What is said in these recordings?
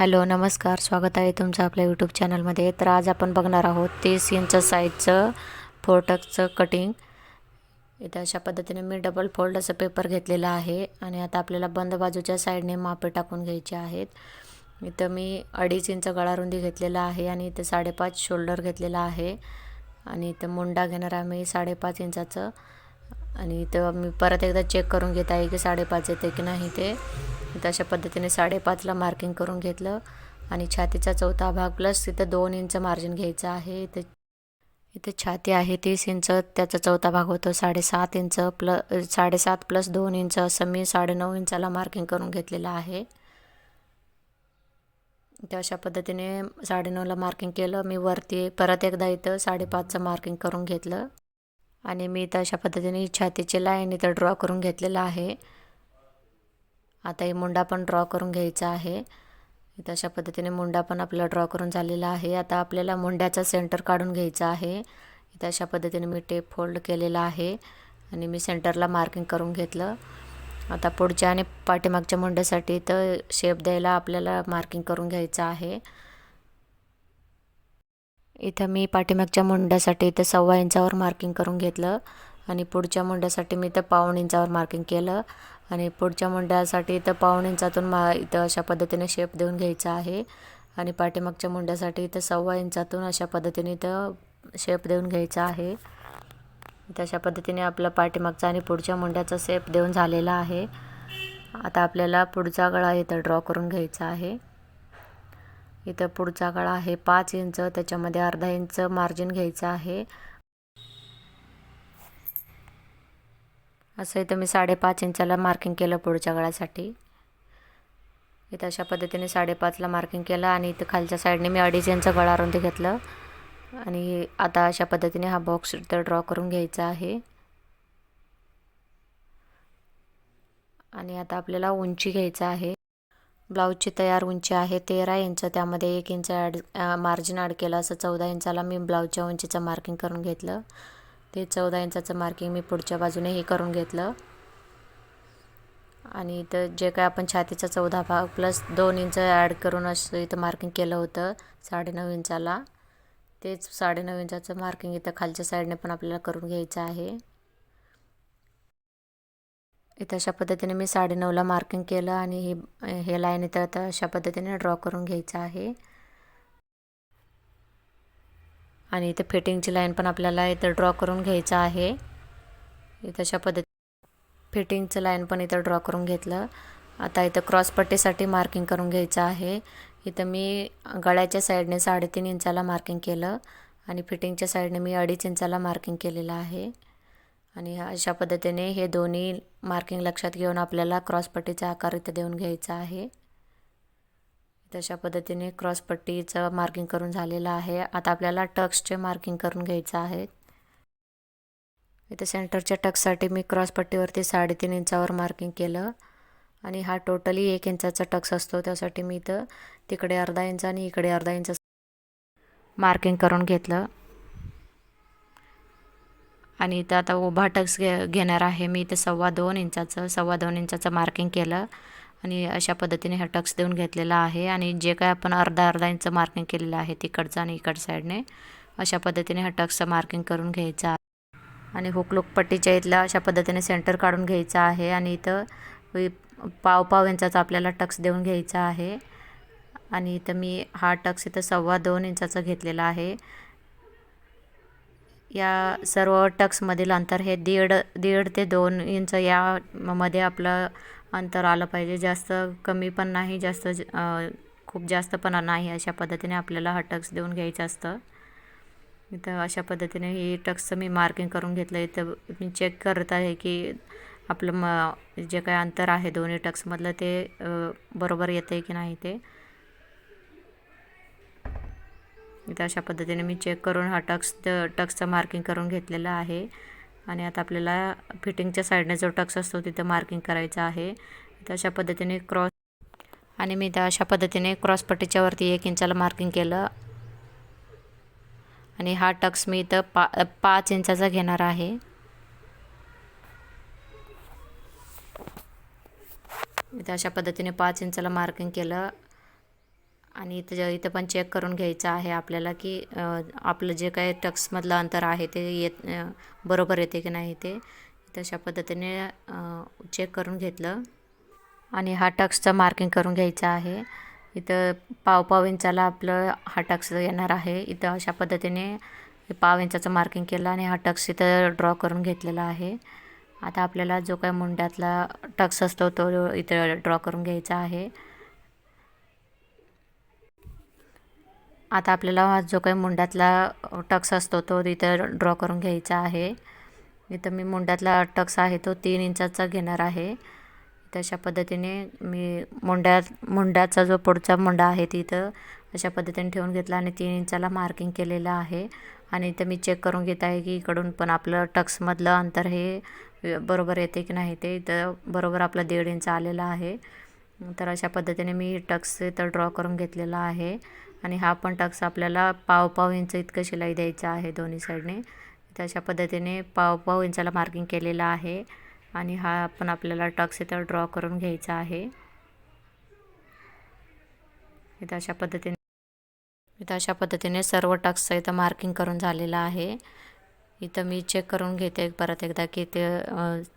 Hello नमस्कार. स्वागत आहे तुमचं आपल्या यूट्यूब चॅनलमध्ये तर आज आपण बघणार आहोत तीस इंच साईजचं फोर्टक्सचं कटिंग इथं अशा पद्धतीने मी डबल फोल्ड असं पेपर घेतलेला आहे आणि आता आपल्याला बंद बाजूच्या साईडने मापे टाकून घ्यायचे आहेत. इथं मी अडीच इंच गळारुंदी घेतलेला आहे आणि इथं साडेपाच शोल्डर घेतलेला आहे. आणि इथं मुंडा घेणार आहे मी साडेपाच इंचाचं. आणि इथं मी परत एकदा चेक करून घेत आहे की साडेपाच येते की नाही ते. तशा पद्धतीने साडेपाचला मार्किंग करून घेतलं. आणि छातीचा चौथा भाग प्लस इथं दोन इंच मार्जिन घ्यायचं आहे. इथे इथे छाती आहे तीस इंच त्याचा चौथा भाग होतो साडेसात इंच प्ल साडेसात प्लस दोन इंच असं मी साडेनऊ इंचाला मार्किंग करून घेतलेलं आहे. तर अशा पद्धतीने साडेनऊला मार्किंग केलं. मी वरती परत एकदा इथं साडेपाचचं मार्किंग करून घेतलं. आणि मी तर अशा पद्धतीने छातीची लाईन इथं ड्रॉ करून घेतलेलं आहे. आता हे मुंडा पण ड्रॉ करून घ्यायचा आहे. इथं अशा पद्धतीने मुंडा पण आपला ड्रॉ करून झालेला आहे. आता आपल्याला मुंड्याचा सेंटर काढून घ्यायचा आहे. इथं अशा पद्धतीने मी टेप फोल्ड केलेला आहे. आणि मी सेंटरला मार्किंग करून घेतलं. आता पुढच्या आणि पाठीमागच्या मुंड्यासाठी इथं शेप द्यायला आपल्याला मार्किंग करून घ्यायचं आहे. इथं मी पाठीमागच्या मुंड्यासाठी इथं सव्वा इंचावर मार्किंग करून घेतलं आणि पुढच्या मुंड्यासाठी मी इथं पाऊण इंचावर मार्किंग केलं. आणि पुढच्या मुंड्यासाठी इथं पाऊण इंचातून मा इथं अशा पद्धतीने शेप देऊन घ्यायचा आहे. आणि पाठीमागच्या मुंड्यासाठी इथं सव्वा इंचातून अशा पद्धतीने इथं शेप देऊन घ्यायचा आहे. तशा पद्धतीने आपला पाठीमागचा आणि पुढच्या मुंड्याचा शेप देऊन झालेला आहे. आता आपल्याला पुढचा गळा इथं ड्रॉ करून घ्यायचा आहे. इथं पुढचा गळा आहे. पाच इंच त्याच्यामध्ये अर्धा इंच मार्जिन घ्यायचं आहे. असं इथं मी साडेपाच इंचाला मार्किंग केलं पुढच्या गळ्यासाठी. इथं अशा पद्धतीने साडेपाचला मार्किंग केलं आणि इथं खालच्या साईडने मी अडीच इंच गळा रुंदी घेतलं. आणि आता अशा पद्धतीने हा बॉक्स इथं ड्रॉ करून घ्यायचा आहे. आणि आता आपल्याला उंची घ्यायचं आहे. ब्लाऊजची तयार उंची आहे तेरा इंच. त्यामध्ये एक इंच ॲड मार्जिन ॲड केलं. असं चौदा इंचाला मी ब्लाऊजच्या उंचीचं मार्किंग करून घेतलं. ते चौदा इंचाचं मार्किंग मी पुढच्या बाजूने हे करून घेतलं. आणि इथं जे काय आपण छातीचा चौदा भाग प्लस दोन इंच ॲड करून असं इथं मार्किंग केलं होतं साडेनऊ इंचाला. तेच साडेनऊ इंचाचं मार्किंग इथं खालच्या साईडने पण आपल्याला करून घ्यायचं आहे. इथं अशा पद्धतीने मी साडेनऊला मार्किंग केलं आणि हे हे लाईन इथं आता अशा पद्धतीने ड्रॉ करून घ्यायचं आहे. आणि इथं फिटिंगची लाईन पण आपल्याला इथं ड्रॉ करून घ्यायचं आहे. इथं अशा पद्धती फिटिंगचं लाईन पण इथं ड्रॉ करून घेतलं. आता इथं क्रॉसपट्टीसाठी मार्किंग करून घ्यायचं आहे. इथं मी गळ्याच्या साईडने साडेतीन इंचाला मार्किंग केलं आणि फिटिंगच्या साईडने मी अडीच इंचाला मार्किंग केलेलं आहे. आणि अशा पद्धतीने हे दोन्ही मार्किंग लक्षात घेऊन आपल्याला क्रॉसपट्टीचा आकार इथं देऊन घ्यायचा आहे. तशा पद्धतीने क्रॉसपट्टीचं मार्किंग करून झालेलं आहे. आता आपल्याला टक्सचे मार्किंग करून घ्यायचं आहे. इथं सेंटरच्या टक्ससाठी मी क्रॉसपट्टीवरती साडेतीन इंचावर मार्किंग केलं. आणि हा टोटली एक इंचाचा टक्स असतो. त्यासाठी मी इथं तिकडे अर्धा इंच आणि इकडे अर्धा इंच मार्किंग करून घेतलं. आणि इथं आता उभा टक्स घे घेणार आहे मी. इथं सव्वा दोन इंचाचं सव्वा दोन इंचाचं मार्किंग केलं. आणि अशा पद्धतीने हा टक्स देऊन घेतलेला आहे. आणि जे काय आपण अर्धा अर्धा इंच मार्किंग केलेलं आहे तिकडचं आणि इकड साईडने अशा पद्धतीने हा टक्सचं मार्किंग करून घ्यायचं आहे. आणि हुकलुक पट्टीच्या इथला अशा पद्धतीने सेंटर काढून घ्यायचं आहे. आणि इथं पाव पाव इंचाचा आपल्याला टक्स देऊन घ्यायचा आहे. आणि इथं मी हा टक्स इथं सव्वा दोन इंचाचा घेतलेला आहे. या सर्व टक्समधील अंतर हे दीड दीड ते दोन इंच या मध्ये आपलं अंतर आलं पाहिजे. जास्त कमी पण नाही जास्त खूप जास्त पण नाही अशा पद्धतीने आपल्याला हा टक्स देऊन घ्यायचं असतं. इथं अशा पद्धतीने ही टक्सचं मी मार्किंग करून घेतलं इथं मी चेक करत आहे की आपलं म जे काय अंतर आहे दोन्ही टक्समधलं ते बरोबर येतं आहे की नाही ते. इथं अशा पद्धतीने मी चेक करून हा टक्स टक्सचं मार्किंग करून घेतलेलं आहे. आणि आता आपल्याला फिटिंगच्या साईडने जो टक्स असतो तिथं मार्किंग करायचं आहे. इथं अशा पद्धतीने क्रॉस आणि मी त्या अशा पद्धतीने क्रॉसपट्टीच्या वरती एक इंचाला मार्किंग केलं. आणि हा टक्स मी इथं पा पाच इंचाचा घेणार आहे. इथं अशा पद्धतीने पाच इंचाला मार्किंग केलं. आणि इथं इथं पण चेक करून घ्यायचं आहे आपल्याला की आपलं जे काही टक्समधलं अंतर आहे ते येत बरोबर येते की नाही ते तशा पद्धतीने चेक करून घेतलं. आणि हा टक्सचं मार्किंग करून घ्यायचं आहे. इथं पाव पाव इंचाला आपलं हा टक्स येणार आहे. इथं अशा पद्धतीने पाव इंचाचं मार्किंग केलं आणि हा टक्स इथं ड्रॉ करून घेतलेला आहे. आता आपल्याला जो काही मुंड्यातला टक्स असतो तो इथं ड्रॉ करून घ्यायचा आहे. आता आपल्याला जो काही मुंड्यातला टक्स असतो तो तिथं ड्रॉ करून घ्यायचा आहे. इथं मी मुंड्यातला टक्स आहे तो तीन इंचाचा घेणार आहे. तशा पद्धतीने मी मुंड्यात मुंड्याचा जो पुढचा मुंडा आहे तिथं अशा पद्धतीने ठेवून घेतला आणि तीन इंचाला मार्किंग केलेलं आहे. आणि इथं मी चेक करून घेत आहे की इकडून पण आपलं टक्समधलं अंतर हे बरोबर येते की नाही ते. इथं बरोबर आपलं दीड इंच आलेलं आहे. तर अशा पद्धतीने मी टक्स इथं ड्रॉ करून घेतलेला आहे. आणि हा पण टक्स आपल्याला पाव पाव इंच इतकं शिलाई द्यायचं आहे दोन्ही साईडने. तर अशा पद्धतीने पाव पाव इंचाला मार्किंग केलेलं आहे. आणि हा पण आपल्याला टक्स इथं ड्रॉ करून घ्यायचा आहे. इथं अशा पद्धतीने इथं अशा पद्धतीने सर्व टक्सचं इथं मार्किंग करून झालेलं आहे. इथं मी चेक करून घेते परत एकदा की ते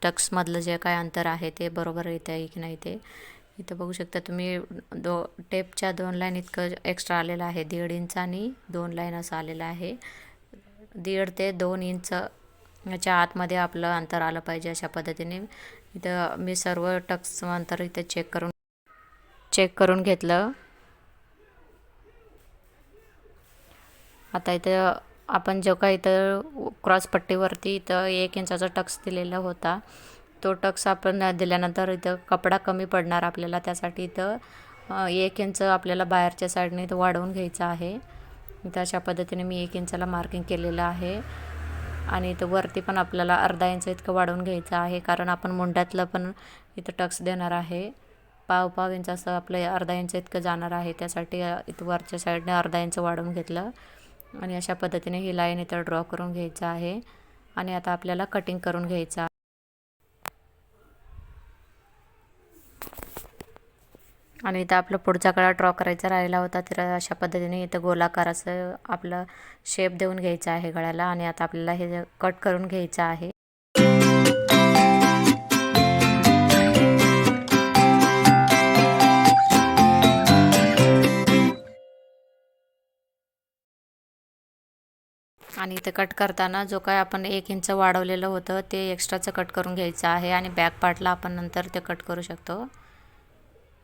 टक्समधलं जे काय अंतर आहे ते बरोबर येतं आहे की नाही ते. इथं बघू शकता तुम्ही दो टेपच्या दोन लाईन इतकं एक्स्ट्रा आलेलं आहे. दीड इंच आणि दोन लाईन असं आलेलं आहे. दीड ते दोन इंच याच्या आतमध्ये आपलं अंतर आलं पाहिजे अशा पद्धतीने. इथं मी सर्व टक्सचं अंतर इथं चेक करून चेक करून घेतलं. आता इथं आपण जो का इथं क्रॉस पट्टीवरती इथं एक इंचाचा टक्स दिलेला होता. तो टक्स आपण दिल्यानंतर इथं कपडा कमी पडणार आपल्याला त्यासाठी इथं एक इंच आपल्याला बाहेरच्या साईडने इथं वाढवून घ्यायचं आहे. इथं अशा पद्धतीने मी एक इंचाला मार्किंग केलेलं आहे. आणि इथं वरती पण आपल्याला अर्धा इंच इतकं वाढवून घ्यायचं आहे कारण आपण मुंड्यातलं पण इथं टक्स देणार आहे. पाव पाव इंच असं आपलं अर्धा इंच इतकं जाणार आहे त्यासाठी इथं वरच्या साईडने अर्धा इंच वाढवून घेतलं. आणि अशा पद्धतीने ही लाईन इथं ड्रॉ करून घ्यायचं आहे. आणि आता आपल्याला कटिंग करून घ्यायचं आणि इथं आपलं पुढचा गळा ड्रॉ करायचा राहिला होता तर अशा पद्धतीने इथं गोलाकार असं आपलं शेप देऊन घ्यायचं आहे गळ्याला आणि आता आपल्याला हे कट करून घ्यायचं आहे. आणि इथं कट करताना जो काय आपण एक इंच वाढवलेलं होतं ते एक्स्ट्राचं कट करून घ्यायचं आहे आणि बॅक पार्टला आपण नंतर ते कट करू शकतो.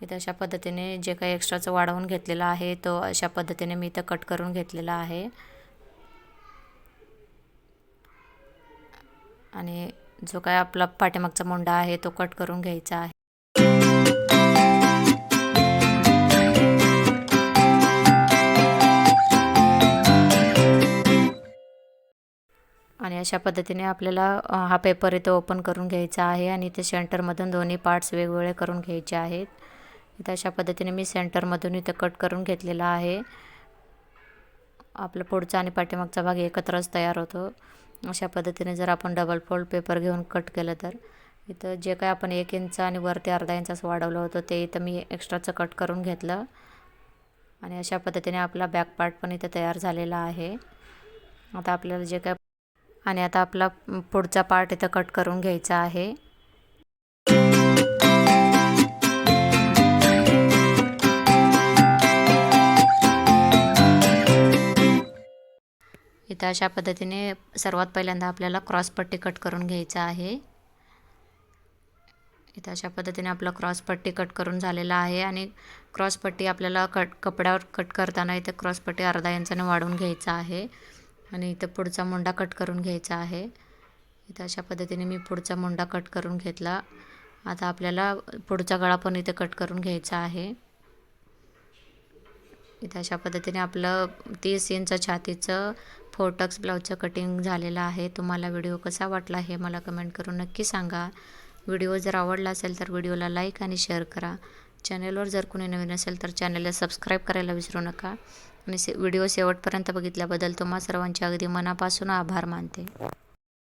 इथं अशा पद्धतीने जे काही एक्स्ट्राचं वाढवून घेतलेलं आहे तो अशा पद्धतीने मी इथं कट करून घेतलेला आहे. आणि जो काय आपला पाठीमागचा मुंडा आहे तो कट करून घ्यायचा आहे. आणि अशा पद्धतीने आपल्याला हा पेपर इथं ओपन करून घ्यायचा आहे आणि इथे सेंटरमधून दोन्ही पार्ट्स वेगवेगळे करून घ्यायचे आहेत. इथं अशा पद्धतीने मी सेंटरमधून इथं कट करून घेतलेला आहे. आपला पुढचा आणि पाठीमागचा भाग एकत्रच तयार होतो. अशा पद्धतीने जर आपण डबल फोल्ड पेपर घेऊन कट केलं तर. इथं जे काय आपण एक इंच आणि वरती अर्धा इंच असं वाढवलं होतं ते इथं मी एक्स्ट्राचं कट करून घेतलं. आणि अशा पद्धतीने आपला बॅक पार्ट पण इथं तयार झालेला आहे. आता आपल्याला जे काय आणि आता आपला पुढचा पार्ट इथं कट करून घ्यायचा आहे. इथं अशा पद्धतीने सर्वात पहिल्यांदा आपल्याला क्रॉसपट्टी कट करून घ्यायचा आहे. इथं अशा पद्धतीने आपला क्रॉसपट्टी कट करून झालेला आहे आणि क्रॉसपट्टी आपल्याला कट कपड्यावर कट करताना इथं क्रॉसपट्टी अर्धा इंचाने वाढवून घ्यायचा आहे आणि इथं पुढचा मुंडा कट करून घ्यायचा आहे. इथं अशा पद्धतीने मी पुढचा मुंडा कट करून घेतला. आता आपल्याला पुढचा गळा पण इथे कट करून घ्यायचा आहे. इथं अशा पद्धतीने आपलं तीस इंच छातीचं फोटक्स ब्लाऊजचं कटिंग झालेलं आहे. तुम्हाला व्हिडिओ कसा वाटला हे मला कमेंट करून नक्की सांगा. व्हिडिओ जर आवडला असेल तर व्हिडिओला लाईक आणि शेअर करा. चॅनलवर जर कोणी नवीन असेल तर चॅनलला सबस्क्राईब करायला विसरू नका. आणि से व्हिडिओ शेवटपर्यंत बघितल्याबद्दल तुम्हा सर्वांचे अगदी मनापासून आभार मानते.